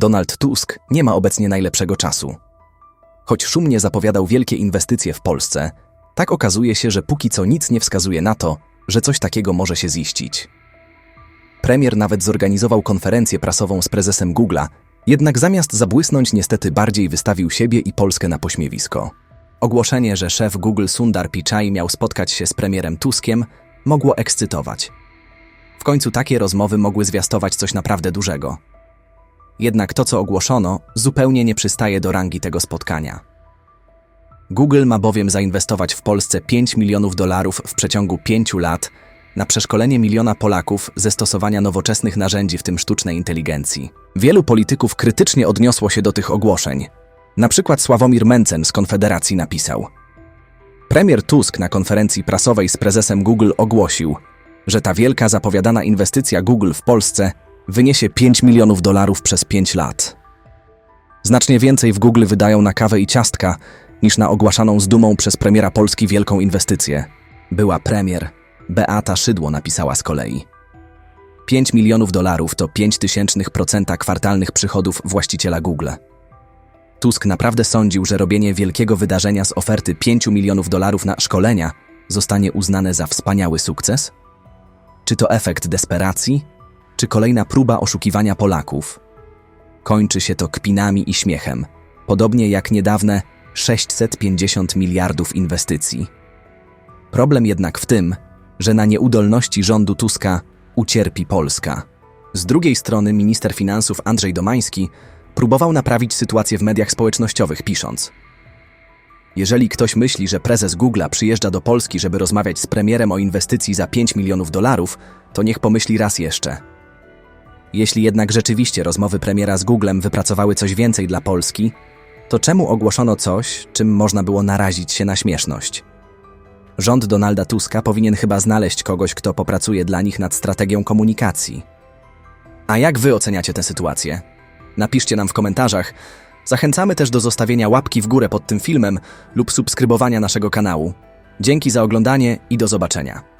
Donald Tusk nie ma obecnie najlepszego czasu. Choć szumnie zapowiadał wielkie inwestycje w Polsce, tak okazuje się, że póki co nic nie wskazuje na to, że coś takiego może się ziścić. Premier nawet zorganizował konferencję prasową z prezesem Google'a, jednak zamiast zabłysnąć niestety bardziej wystawił siebie i Polskę na pośmiewisko. Ogłoszenie, że szef Google Sundar Pichai miał spotkać się z premierem Tuskiem, mogło ekscytować. W końcu takie rozmowy mogły zwiastować coś naprawdę dużego. Jednak to, co ogłoszono, zupełnie nie przystaje do rangi tego spotkania. Google ma bowiem zainwestować w Polsce 5 milionów dolarów w przeciągu 5 lat na przeszkolenie miliona Polaków ze stosowania nowoczesnych narzędzi, w tym sztucznej inteligencji. Wielu polityków krytycznie odniosło się do tych ogłoszeń. Na przykład Sławomir Mencen z Konfederacji napisał: Premier Tusk na konferencji prasowej z prezesem Google ogłosił, że ta wielka zapowiadana inwestycja Google w Polsce wyniesie 5 milionów dolarów przez 5 lat. Znacznie więcej w Google wydają na kawę i ciastka niż na ogłaszaną z dumą przez premiera Polski wielką inwestycję. Była premier. Beata Szydło napisała z kolei. 5 milionów dolarów to 5 tysięcznych procenta kwartalnych przychodów właściciela Google. Tusk naprawdę sądził, że robienie wielkiego wydarzenia z oferty 5 milionów dolarów na szkolenia zostanie uznane za wspaniały sukces? Czy to efekt desperacji, czy kolejna próba oszukiwania Polaków? Kończy się to kpinami i śmiechem, podobnie jak niedawne 650 miliardów inwestycji. Problem jednak w tym, że na nieudolności rządu Tuska ucierpi Polska. Z drugiej strony minister finansów Andrzej Domański próbował naprawić sytuację w mediach społecznościowych, pisząc: Jeżeli ktoś myśli, że prezes Google'a przyjeżdża do Polski, żeby rozmawiać z premierem o inwestycji za 5 milionów dolarów, to niech pomyśli raz jeszcze. Jeśli jednak rzeczywiście rozmowy premiera z Googlem wypracowały coś więcej dla Polski, to czemu ogłoszono coś, czym można było narazić się na śmieszność? Rząd Donalda Tuska powinien chyba znaleźć kogoś, kto popracuje dla nich nad strategią komunikacji. A jak wy oceniacie tę sytuację? Napiszcie nam w komentarzach. Zachęcamy też do zostawienia łapki w górę pod tym filmem lub subskrybowania naszego kanału. Dzięki za oglądanie i do zobaczenia.